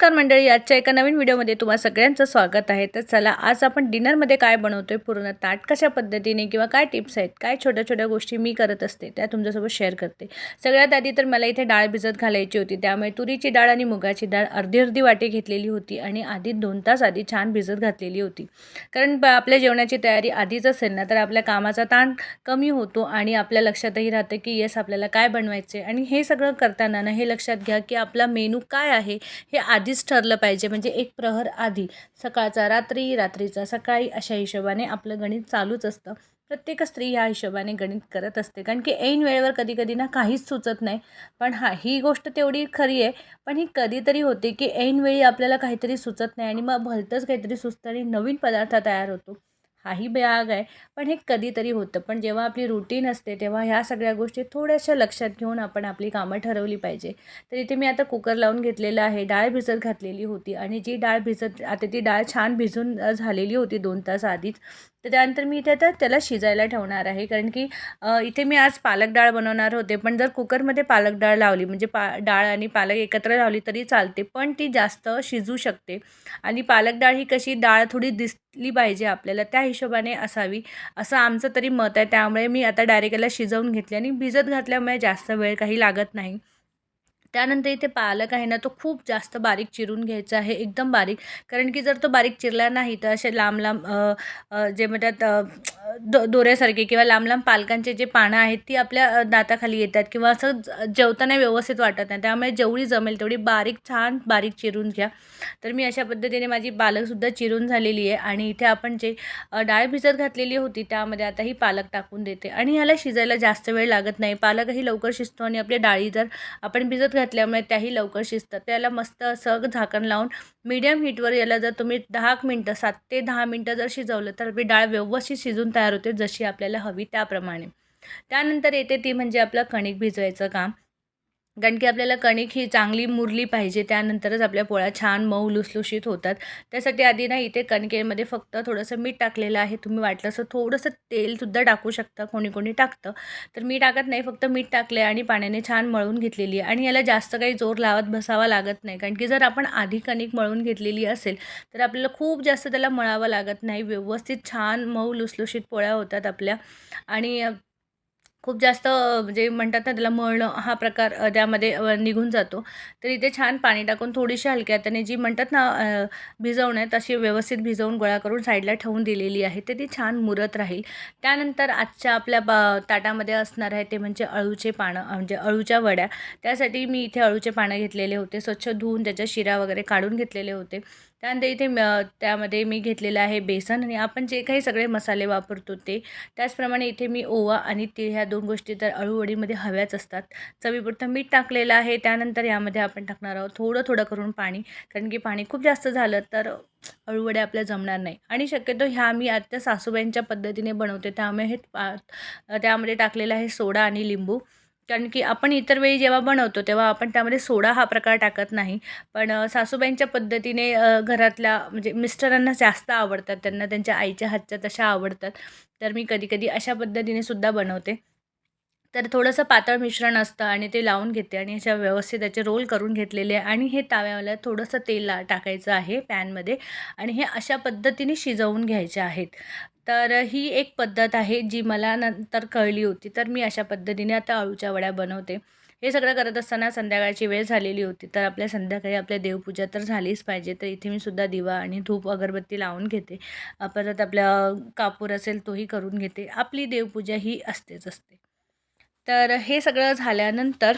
नमस्कार मंडळी आजच्या एका नवीन व्हिडिओमध्ये तुम्हा सगळ्यांचं स्वागत आहे. तर चला आज आपण डिनरमध्ये काय बनवतोय पूर्ण ताट कशा पद्धतीने किंवा काय टिप्स आहेत काय छोट्या छोट्या गोष्टी मी करत असते त्या तुमच्यासोबत शेअर करते. सगळ्यात आधी तर मला इथे डाळ भिजत घालायची होती त्यामुळे तुरीची डाळ आणि मुगाची डाळ अर्धी अर्धी वाटी घेतलेली होती आणि आधी दोन तास आधी छान भिजत घातलेली होती. कारण ब- आपल्या जेवणाची तयारी आधीच असेल ना तर आपल्या कामाचा ताण कमी होतो आणि आपल्या लक्षातही राहतं की येस आपल्याला काय बनवायचे आणि हे सगळं करताना ना हे लक्षात घ्या की आपला मेनू काय आहे हे आधीच ठरलं पाहिजे. म्हणजे एक प्रहर आधी सकाळचा रात्री रात्रीचा सकाळी अशा हिशोबाने आपलं गणित चालूच असतं. प्रत्येक स्त्री ह्या हिशोबाने गणित करत असते. कारण की ऐन वेळेवर कधी कधी ना काहीच सुचत नाही. पण हा ही गोष्ट तेवढी खरी आहे. पण ही कधीतरी होते की ऐन वेळी आपल्याला काहीतरी सुचत नाही आणि मग भलतंच काहीतरी सुचतं आणि नवीन पदार्थ तयार होतो. हाही ब्याग आहे. पण हे कधीतरी होतं. पण जेव्हा आपली रुटीन असते तेव्हा ह्या सगळ्या गोष्टी थोड्याशा लक्षात घेऊन आपण आपली कामं ठरवली पाहिजे. तर इथे मी आता कुकर लावून घेतलेलं आहे. डाळ भिजत घातलेली होती आणि जी डाळ भिजत आता ती डाळ छान भिजून झालेली होती दोन तास आधीच. तर त्यानंतर मी इथे आता त्याला शिजायला ठेवणार आहे. कारण की इथे मी आज पालक डाळ बनवणार होते. पण जर कुकरमध्ये पालक डाळ लावली म्हणजे पा डाळ आणि पालक एकत्र लावली तरी चालते. पण ती जास्त शिजू शकते. आणि पालक डाळ ही कशी डाळ थोडी दिसली पाहिजे आपल्याला त्या हिशोबाने असावी असं आमचं तरी मत आहे. त्यामुळे मी आता डायरेक्ट याला शिजवून घेतले आणि भिजत घातल्यामुळे जास्त वेळ काही लागत नाही. त्यानंतर इथे पालक आहे ना तो खूप जास्त बारीक चिरून घ्यायचा आहे एकदम बारीक. कारण की जर तो बारीक चिरला नाही तर असे लांब लांब जे म्हणतात दो दोऱ्यासारखे किंवा लांब लांब पालकांचे जे पानं आहेत ती आपल्या दाताखाली येतात किंवा असं जेवताना व्यवस्थित वाटत नाही. त्यामुळे जेवढी जमेल तेवढी बारीक छान बारीक चिरून घ्या. तर मी अशा पद्धतीने माझी पालकसुद्धा चिरून झालेली आहे आणि इथे आपण जे डाळ भिजत घातलेली होती त्यामध्ये आता ही पालक टाकून देते. आणि ह्याला शिजायला जास्त वेळ लागत नाही. पालकही लवकर शिजतो आणि आपल्या डाळी जर आपण भिजत घातल्यामुळे त्याही लवकर शिजतात. त्याला मस्त असं झाकण लावून मीडियम हीटवर याला जर तुम्ही दहा मिनटं सात ते दहा मिनटं जर शिजवलं तर आपली डाळ व्यवस्थित शिजून तयार होते जशी आपल्याला हवी त्याप्रमाणे. त्यानंतर येते ती म्हणजे आपलं कणिक भिजवायचं काम. कारण की आपल्याला कणिक ही चांगली मुरली पाहिजे त्यानंतरच आपल्या पोळ्या छान मऊ लुसलुशीत होतात. त्यासाठी आधी ना इथे कणकेमध्ये फक्त थोडंसं मीठ टाकलेलं आहे. तुम्ही वाटलं असं थोडंसं तेलसुद्धा टाकू शकता कोणी कोणी टाकतं. तर मी टाकत नाही फक्त मीठ टाकले आणि पाण्याने छान मळून घेतलेली आहे. आणि याला जास्त काही जोर लावत बसावा लागत नाही. कारण की जर आपण आधी कणिक मळून घेतलेली असेल तर आपल्याला खूप जास्त त्याला मळावं लागत नाही. व्यवस्थित छान मऊ लुसलुशीत पोळ्या होतात आपल्या. आणि खूप जास्त जे म्हणजे म्हणतात ना त्याला मळणं हा प्रकार त्यामध्ये निघून जातो. तर इथे छान पाणी टाकून थोडीशी हलक्या त्याने जी म्हणतात ना भिजवणं भिजवण्यात अशी व्यवस्थित भिजवून गोळा करून साईडला ठेवून दिलेली आहे. तर ती छान मुरत राहील. त्यानंतर आजच्या आपल्या बा ताटामध्ये असणार आहे ते म्हणजे अळूचे पानं म्हणजे अळूच्या वड्या. त्यासाठी मी इथे अळूचे पानं घेतलेले होते. स्वच्छ धुवून त्याच्या शिरा वगैरे काढून घेतलेले होते. त्यानंतर इथे म- त्यामध्ये मी घेतलेलं आहे बेसन आणि आपण जे काही सगळे मसाले वापरतो ते त्याचप्रमाणे इथे मी ओवा आणि तीळ ह्या दोन गोष्टी तर अळूवडीमध्ये हव्याच असतात. चवीपुरतं मीठ टाकलेलं आहे त्यानंतर यामध्ये आपण टाकणार आहोत थोडं थोडं करून पाणी कारण की पाणी खूप जास्त झालं तर अळूवडे आपल्या जमणार नाही. आणि शक्यतो ह्या मी आत्ता सासूबाईंच्या पद्धतीने बनवते त्यामुळे हे पा त्यामध्ये टाकलेलं आहे सोडा आणि लिंबू. कारण की आपण इतर वेळी जेव्हा बनवतो तेव्हा आपण त्यामध्ये सोडा हा प्रकार टाकत नाही. पण सासूबाईंच्या पद्धतीने घरातल्या म्हणजे मिस्टरांना जास्त आवडतात त्यांना त्यांच्या आईच्या हातच्या तशा आवडतात. तर मी कधी कधी अशा पद्धतीने सुद्धा बनवते. तर थोडंसं पातळ मिश्रण असतं आणि ते लावून घेते आणि ह्याच्या व्यवस्थित त्याचे रोल करून घेतलेले आहे. आणि हे ताव्याला थोडंसं तेल टाकायचं आहे पॅनमध्ये आणि हे अशा पद्धतीने शिजवून घ्यायचे आहेत. तर ही एक पद्धत आहे जी मला नंतर कळली होती. तर मी अशा पद्धतीने आता अळूच्या वड्या बनवते. हे सगळं करत असताना संध्याकाळची वेळ झालेली होती. तर आपल्या संध्याकाळी आपल्या देवपूजा तर झालीच पाहिजे. तर इथे मी सुद्धा दिवा आणि धूप अगरबत्ती लावून घेते. परत आपल्या कापूर असेल तोही करून घेते. आपली देवपूजा ही असतेच असते. तर हे सगळं झाल्यानंतर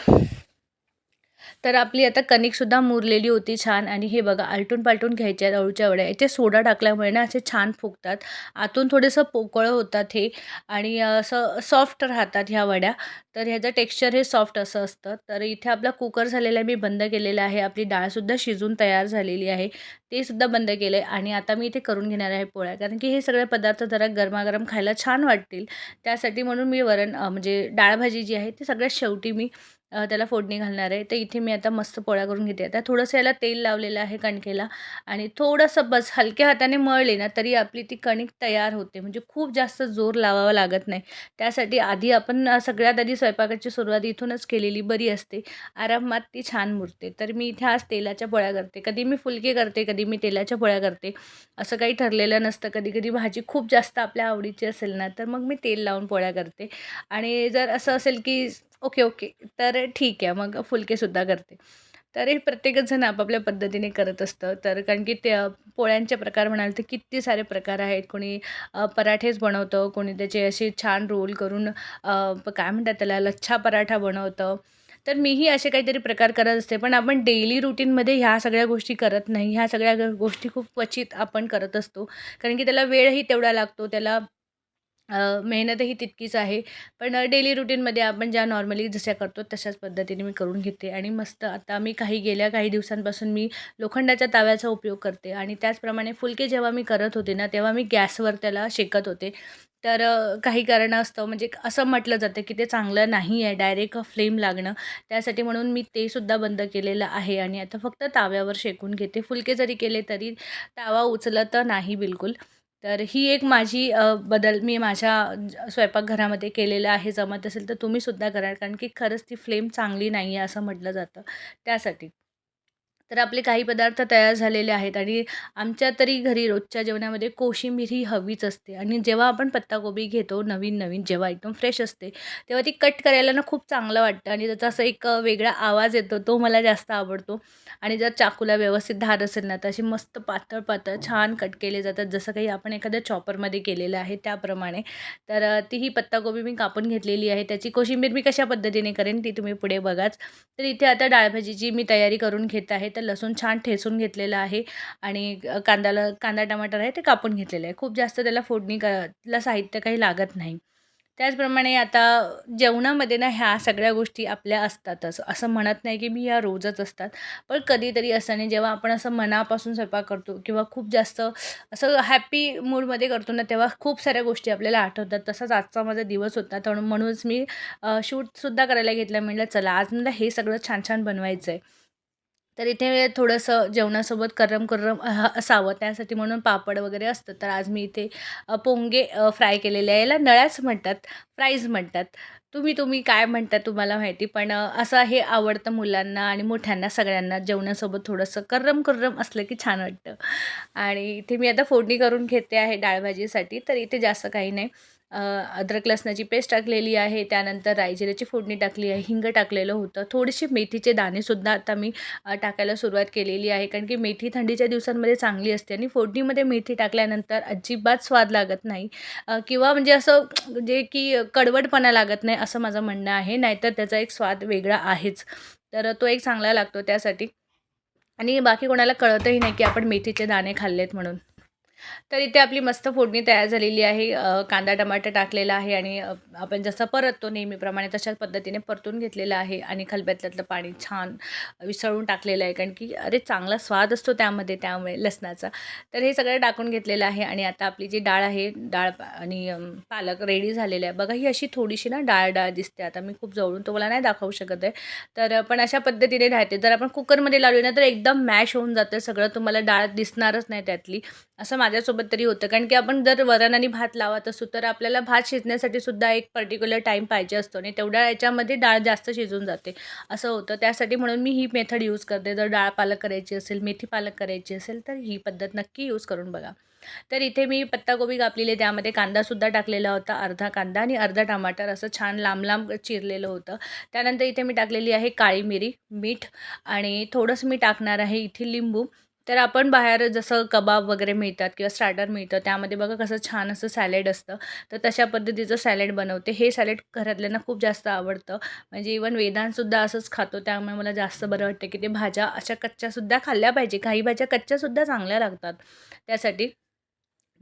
तर आपली आता कणिकसुद्धा मुरलेली होती छान. आणि हे बघा आलटून पालटून घ्यायच्या आहेत अळूच्या वड्या इथे सोडा टाकल्यामुळे ना असे छान फुगतात. आतून थोडंसं पोकळं होतात हे. आणि असं सॉफ्ट राहतात ह्या वड्या. तर ह्याचं टेक्स्चर हे सॉफ्ट असं असतं. तर इथे आपला कुकर झालेला आहे मी बंद केलेला आहे. आपली डाळसुद्धा शिजून तयार झालेली आहे. ते सुद्धा बंद केलं आहे आणि आता मी इथे करून घेणार आहे पोळ्या. कारण की हे सगळे पदार्थ जरा गरमागरम खायला छान वाटतील. त्यासाठी म्हणून मी वरण म्हणजे डाळभाजी जी आहे ती सगळ्यात शेवटी मी त्याला फोडणी घालणार आहे. तर इथे मी आता मस्त पोळ्या करून घेते. आता थोडंसं याला तेल लावलेलं आहे कणकेला आणि थोडंसं बस हलक्या हाताने मळले ना तरी आपली ती कणिक तयार होते. म्हणजे खूप जास्त जोर लावावा लागत नाही. त्यासाठी आधी आपण सगळ्यात आधी स्वयंपाकाची सुरुवात इथूनच केलेली बरी असते. आरामात ती छान मुरते. तर मी इथे आज तेलाच्या पोळ्या करते. कधी मी फुलके करते कधी मी तेलाच्या पोळ्या करते. असं काही ठरलेलं नसतं. कधी कधी भाजी खूप जास्त आपल्या आवडीची असेल ना तर मग मी तेल लावून पोळ्या करते. आणि जर असं असेल की ओके ओके तर ठीक आहे. मग फुलकेसुद्धा करते. तर हे प्रत्येकच जण आपापल्या पद्धतीने करत असतं. तर कारण की ते पोळ्यांचे प्रकार म्हणाल तर किती सारे प्रकार आहेत. कोणी पराठेच बनवतं कोणी त्याचे असे छान रोल करून काय म्हणतात त्याला लच्छा पराठा बनवतं. तर मीही असे काहीतरी प्रकार करत असते. पण आपण डेली रुटीनमध्ये ह्या सगळ्या गोष्टी करत नाही. ह्या सगळ्या गोष्टी खूप क्वचित आपण करत असतो. कारण की त्याला वेळही तेवढा लागतो. त्याला मेहनतही तितकीच आहे. पण डेली रुटीनमध्ये आपण ज्या नॉर्मली जशा करतो तशाच पद्धतीने मी करून घेते. आणि मस्त आता मी काही गेल्या काही दिवसांपासून मी लोखंडाच्या ताव्याचा उपयोग करते. आणि त्याचप्रमाणे फुलके जेव्हा मी करत होते ना तेव्हा मी गॅसवर त्याला शेकत होते. तर काही कारणास्तव म्हणजे असं म्हटलं जातं की ते चांगलं नाही आहे डायरेक्ट फ्लेम लागणं. त्यासाठी म्हणून मी ते सुद्धा बंद केलेलं आहे. आणि आता फक्त ताव्यावर शेकून घेते. फुलके जरी केले तरी तावा उचलत नाही बिलकुल. तर ही एक माझी बदल मी माझ्या स्वयंपाकघरामध्ये केलेलं आहे. जमत असेल तर तुम्हीसुद्धा करा. कारण की खरंच ती फ्लेम चांगली नाही आहे असं म्हटलं जातं. त्यासाठी. तर आपले काही पदार्थ तयार झालेले आहेत आणि आमच्या तरी घरी रोजच्या जेवणामध्ये कोशिंबीर ही हवीच असते. आणि जेव्हा आपण पत्ताकोबी घेतो नवीन नवीन जेव्हा एकदम फ्रेश असते तेव्हा ती कट करायला ना खूप चांगलं वाटतं आणि त्याचा असं एक वेगळा आवाज येतो तो मला जास्त आवडतो. आणि जर चाकूला व्यवस्थित धार असेल ना तर अशी मस्त पातळ पातळ छान कट केले जातात. जसं काही आपण एखाद्या चॉपरमध्ये केलेलं आहे त्याप्रमाणे. तर ती ही पत्ताकोबी मी कापून घेतलेली आहे. त्याची कोशिंबीर मी कशा पद्धतीने करेन ती तुम्ही पुढे बघाच. तर इथे आता डाळभाजीची मी तयारी करून घेत आहे. तर लसूण छान ठेचून घेतलेलं आहे आणि कांद्याला कांदा टमाटर आहे ते कापून घेतलेलं आहे. खूप जास्त त्याला फोडणी ला साहित्य काही लागत नाही. त्याचप्रमाणे आता जेवणामध्ये ना ह्या सगळ्या गोष्टी आपल्या असतातच. असं म्हणत नाही की मी या रोजच असतात. पण कधीतरी असं नाही जेव्हा आपण असं मनापासून स्वयंपाक करतो किंवा खूप जास्त असं हॅपी मूडमध्ये करतो ना तेव्हा खूप साऱ्या गोष्टी आपल्याला आठवतात. तसंच आजचा माझा दिवस होता. तर म्हणूनच मी शूटसुद्धा करायला घेतलं. म्हटलं चला आज मला हे सगळं छान छान बनवायचं आहे तर इथे थोडंसं जेवणासोबत करम करम असावं. त्यासाठी म्हणून पापड वगैरे असतं तर आज मी इथे पोंगे फ्राय केलेले आहे. याला नळ्याच म्हणतात फ्राईज म्हणतात. तुम्ही तुम्ही काय म्हणता तुम्हाला माहिती? पण असं हे आवडतं मुलांना आणि मोठ्यांना सगळ्यांना जेवणासोबत थोडंसं कर्रम कर्रम असलं की छान वाटतं. आणि इथे मी आता फोडणी करून घेते आहे डाळभाजीसाठी तर इथे जास्त काही नाही. अद्रक लसणाची पेस्ट टाकलेली आहे त्यानंतर रायजिऱ्याची फोडणी टाकली आहे हिंग टाकलेलं होतं. थोडेसे मेथीचे दाणेसुद्धा आता मी टाकायला सुरुवात केलेली आहे कारण की मेथी थंडीच्या दिवसांमध्ये चांगली असते आणि फोडणीमध्ये मेथी टाकल्यानंतर अजिबात स्वाद लागत नाही. किंवा म्हणजे असं जे की कडवटपणा लागत नाही असं माझं म्हणणं आहे नाहीतर त्याचा एक स्वाद वेगळा आहेच. तर तो एक चांगला लागतो त्यासाठी. आणि बाकी कोणाला कळतही नाही की आपण मेथीचे दाणे खाल्लेत म्हणून. तर इथे आपली मस्त फोडणी तयार झालेली आहे. कांदा टमाटर टाकलेला आहे आणि आपण जसं परततो नेहमीप्रमाणे तशाच पद्धतीने परतून घेतलेलं आहे आणि खलब्यातल्यातलं पाणी छान विसळून टाकलेलं आहे कारण की अरे चांगला स्वाद असतो त्यामध्ये त्यामुळे लसणाचा. तर हे सगळं टाकून घेतलेलं आहे आणि आता आपली जी डाळ आहे डाळ आणि पालक रेडी झालेलं आहे. बघा ही अशी थोडीशी ना डाळ डाळ दिसते. आता मी खूप जवळून तुम्हाला नाही दाखवू शकत आहे. तर पण अशा पद्धतीने राहते. जर आपण कुकरमध्ये लावली ना तर एकदम मॅश होऊन जातं. सगळं तुम्हाला डाळ दिसणारच नाही त्यातली. असं माझ्यासोबत तरी होतं. कारण की आपण जर वरण आणि भात लावत असू तर आपल्याला भात शिजण्यासाठी सुद्धा एक पर्टिक्युलर टाईम पाहिजे असतो. आणि तेवढ्या याच्यामध्ये डाळ जास्त शिजून जाते. असं होतं. त्यासाठी म्हणून मी ही मेथड यूज करते. जर डाळ पालक करायची असेल मेथी पालक करायची असेल तर ही पद्धत नक्की यूज करून बघा. तर इथे मी पत्ताकोबी कापलेली त्यामध्ये कांदासुद्धा टाकलेला होता. अर्धा कांदा आणि अर्धा टमाटर असं छान लांब लांब चिरलेलं होतं. त्यानंतर इथे मी टाकलेली आहे काळी मिरी मीठ आणि थोडंसं मी टाकणार आहे इथे लिंबू. तर आपण बाहेर जसं कबाब वगैरे मिळतात किंवा स्टार्टर मिळतं त्यामध्ये बघा कसं छान असं सॅलेड असतं. तर तशा पद्धतीचं सॅलेड बनवते. हे सॅलेड घरातल्यांना खूप जास्त आवडतं. म्हणजे इवन वेदांतसुद्धा असंच खातो. त्यामुळे मला जास्त बरं वाटतं की ते भाज्या अशा कच्च्यासुद्धा खाल्ल्या पाहिजे. काही भाज्या कच्च्यासुद्धा चांगल्या लागतात. त्यासाठी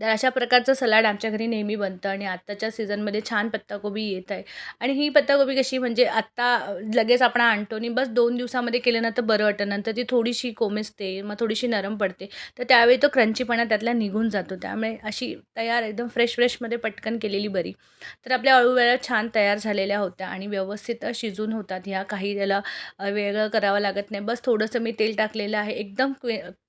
तर अशा प्रकारचं सलाड आमच्या घरी नेहमी बनतं आणि आत्ताच्या सीझनमध्ये छान पत्ताकोबी येत आहे. आणि ही पत्ताकोबी कशी म्हणजे आत्ता लगेच आपण आणतो आणि बस दोन दिवसामध्ये केलं ना तर बरं वाटतं. नंतर ती थोडीशी कोमेजते मग थोडीशी नरम पडते. तर त्यावेळी तो क्रंचीपणा त्यातला निघून जातो. त्यामुळे अशी तयार एकदम फ्रेश फ्रेशमध्ये पटकन केलेली बरी. तर आपल्या अळूवेळा छान तयार झालेल्या होत्या आणि व्यवस्थित शिजून होतात. ह्या काही त्याला वेगळं करावं लागत नाही. बस थोडंसं मी तेल टाकलेलं आहे. एकदम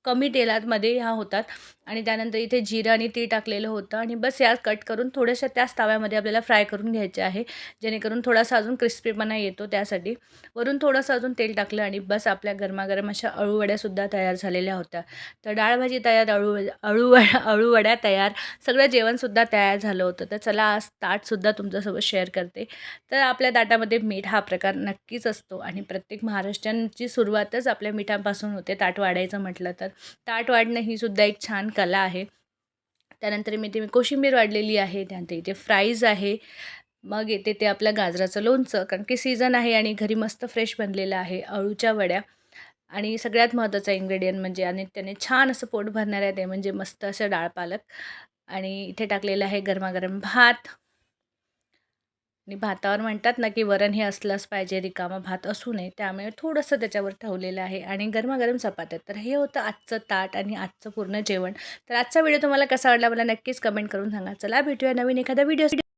कमी तेलातमध्ये ह्या होतात. आणि त्यानंतर इथे जिरं आणि तीळ टाकलेलं होतं. आणि बस या कट करून थोड्याशा त्याच तव्यामध्ये आपल्याला फ्राय करून घ्यायचे आहे. जेणेकरून थोडासा अजून क्रिस्पीपणा येतो त्यासाठी. वरून थोडंसं अजून तेल टाकलं आणि बस आपल्या गरमागरम अशा अळूवड्यासुद्धा तयार झालेल्या होत्या. तर डाळ भाजी तयार अळू अळूवड्या अळूवड्या तयार सगळं जेवणसुद्धा तयार झालं होतं. तर चला आज ताटसुद्धा तुमच्यासोबत शेअर करते. तर आपल्या ताटामध्ये मीठ हा प्रकार नक्कीच असतो. आणि प्रत्येक महाराष्ट्रांची सुरुवातच आपल्या मिठापासून होते ताट वाढायचं म्हटलं तर. ताट वाढणं ही सुद्धा एक छान कला आहे. त्यानंतर मी ते कोशिंबीर वाढलेली आहे त्यानंतर इथे फ्राईज आहे. मग येते ते आपल्या गाजराचं लोणचं कारण की सीझन आहे आणि घरी मस्त फ्रेश बनलेलं आहे अळूच्या वड्या. आणि सगळ्यात महत्त्वाचा इन्ग्रेडियंट म्हणजे आणि त्याने छान असं पोट भरणार आहे ते म्हणजे मस्त असं डाळ पालक. आणि इथे टाकलेलं आहे गरमागरम भात. आणि भातावर म्हणतात ना की वरण हे असलंच पाहिजे रिकामा भात असू नये त्यामुळे थोडंसं त्याच्यावर ठेवलेलं आहे. आणि गरमागरम चपात्या. तर हे होतं आजचं ताट आणि आजचं पूर्ण जेवण. तर आजचा व्हिडिओ तुम्हाला कसा वाटला मला नक्कीच कमेंट करून सांगा. चला भेटूया नवीन एखादा व्हिडिओ